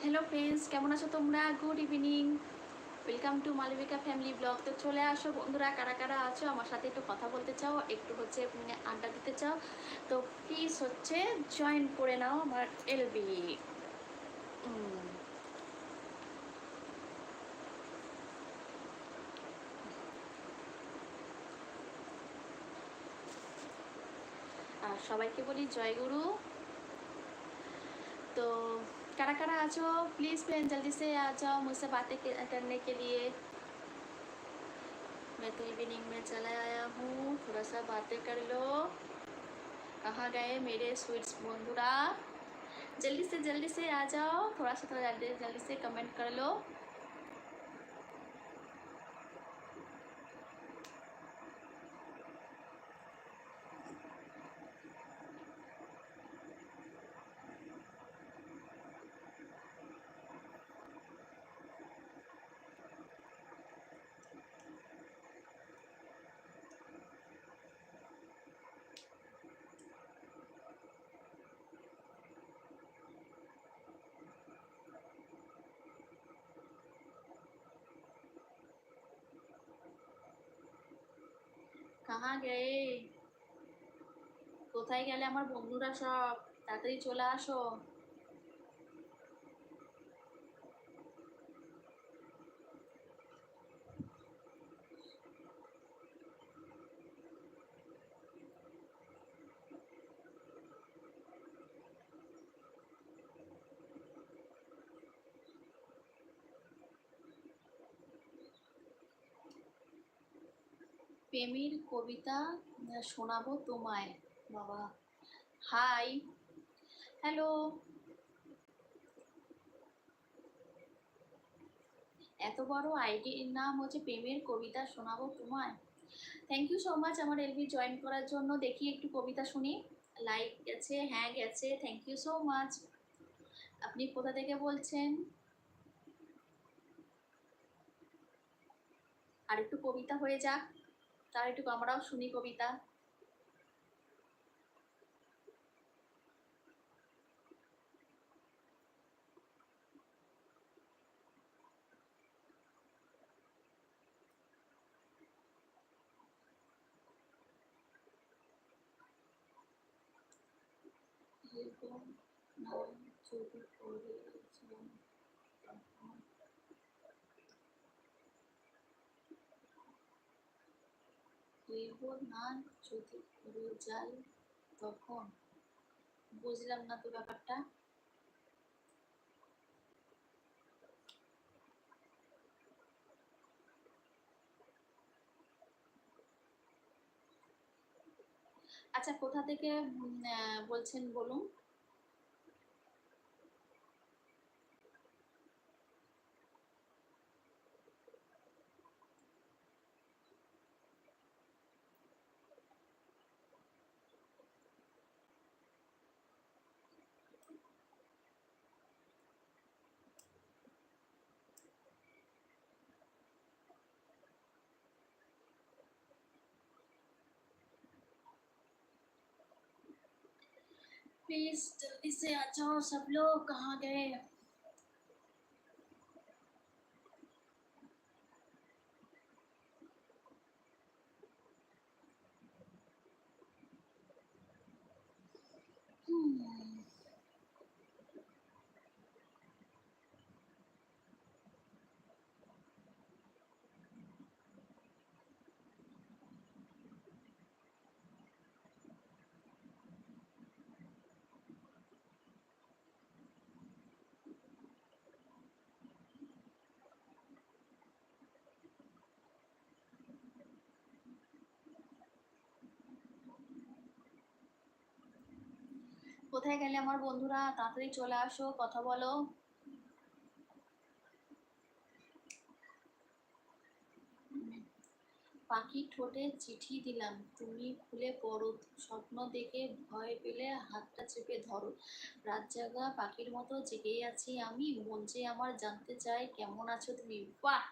Hello friends কেমন আছো তোমরা? Good evening welcome to Malabika family blog তো চলে আসো বন্ধুরা কারা কারা আছো? আমার সাথে একটু কথা বলতে চাও একটু হচ্ছে উম, আড্ডা দিতে চাও। তো প্লিজ হচ্ছে জয়েন করে নাও আমার এলবি আর সবাইকে বলি জয় গুরু। करा करा, आ जाओ। प्लीज़ फ्रेंड जल्दी से आ जाओ मुझसे बातें करने के लिए। मैं तो इवनिंग में चला आया हूँ। थोड़ा सा बातें कर लो। कहाँ गए मेरे स्वीट्स बंधुरा जल्दी से जल्दी से आ जाओ। थोड़ा सा, थोड़ा जल्दी जल्दी से कमेंट कर लो। কাহা গে কোথায় গেলে আমার বন্ধুরা সব? তাড়াতাড়ি চলে আসো। প্রেমের কবিতা শোনাবো তোমায়, বাবা। হাই হ্যালো এত বড় আইডির নাম হচ্ছে প্রেমের কবিতা শোনাবো তোমায়। থ্যাংক ইউ সো মাচ আমার এলবি জয়েন করার জন্য। দেখি একটু কবিতা শুনি। লাইক গেছে হ্যাঁ গেছে। থ্যাংক ইউ সো মাচ আপনি কোথা থেকে বলছেন? আর একটু কবিতা হয়ে যাক। তার একটু আমরাও শুনি কবিতা। এরকম নাম যদি করেছিলাম তখন হইব না যদি করে তখন? বুঝলাম না তো ব্যাপারটা। আচ্ছা কোথা থেকে বলছেন বলুন? प्लीज़ जल्दी से आ जाओ सब लोग कहाँ गए? কোথায় গেলে আমার বন্ধুরা? তাড়াতাড়ি চলে আসো, কথা বলো। পাখি ঠোঁটে চিঠি দিলাম, তুমি খুলে পড়ো। স্বপ্ন দেখে ভয় পেলে হাতটা চেপে ধরো। রাত জাগা, পাখির মতো জেগেই আছি আমি। মন যে আমার জানতে চাই কেমন আছো তুমি? বাহ!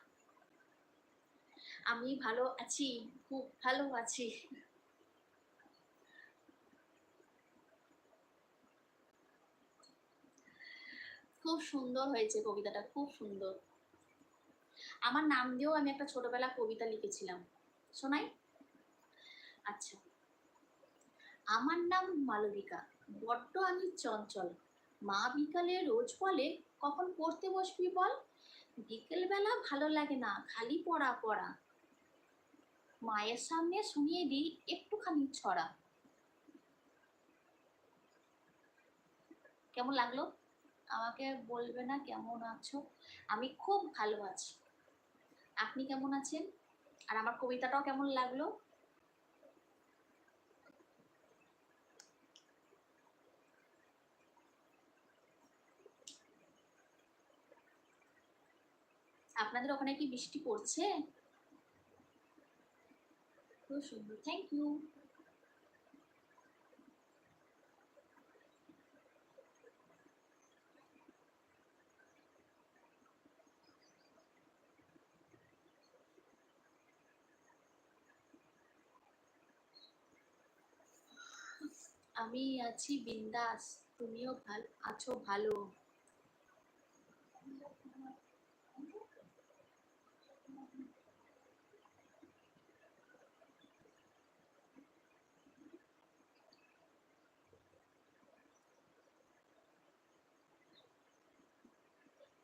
আমি ভালো আছি, খুব ভালো আছি। খুব সুন্দর হয়েছে কবিতাটা, খুব সুন্দর। আমার নাম দিয়েও আমি একটা ছোটবেলা কবিতা লিখেছিলাম। শোনাই? আচ্ছা। আমার নাম মালবিকা, বড্ড আমি চঞ্চল। মা বিকালে রোজ বলে, কখন পড়তে বসবি বল? বিকেলবেলা ভালো লাগে না, খালি পড়া পড়া। মায়ের সামনে শুনিয়ে দিই একটুখানি ছড়া। কেমন লাগল? আমাকে বলবে না কেমন আছো? আমি খুব ভালো আছি। আপনি কেমন আছেন? আর আমার কবিতাটাও কেমন লাগল? আপনাদের ওখানে কি বৃষ্টি পড়ছে? খুব সুন্দর। থ্যাংক ইউ আমি আছি বিন্দাস তুমিও ভালো আছো ভালো।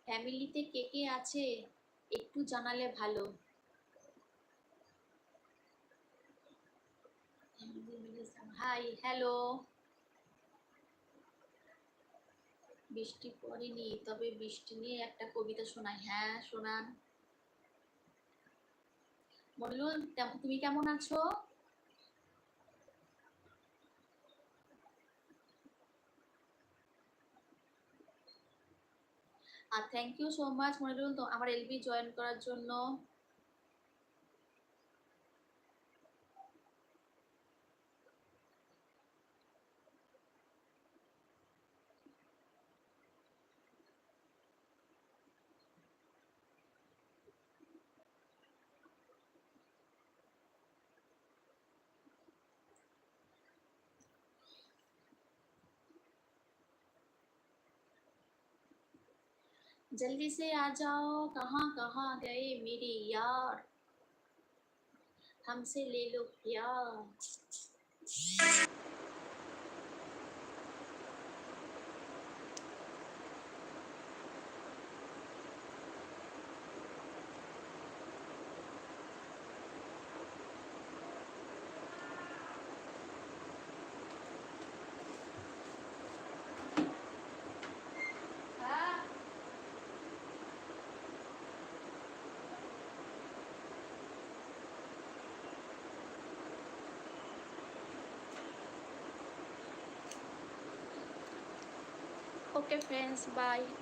ফ্যামিলিতে কে কে আছে? একটু জানালে ভালো। হাই হ্যালো বৃষ্টি পড়েনি, তবে বৃষ্টি নিয়ে একটা কবিতা শোনাই। হ্যাঁ শোনান। মনিরুল তুমি কেমন আছো? আর thank you so much Monirul তো আমার এলবি জয়েন করার জন্য। जल्दी से आ जाओ। कहाँ कहाँ गए मेरे यार? हमसे ले लो प्यार। Okay, friends. Bye.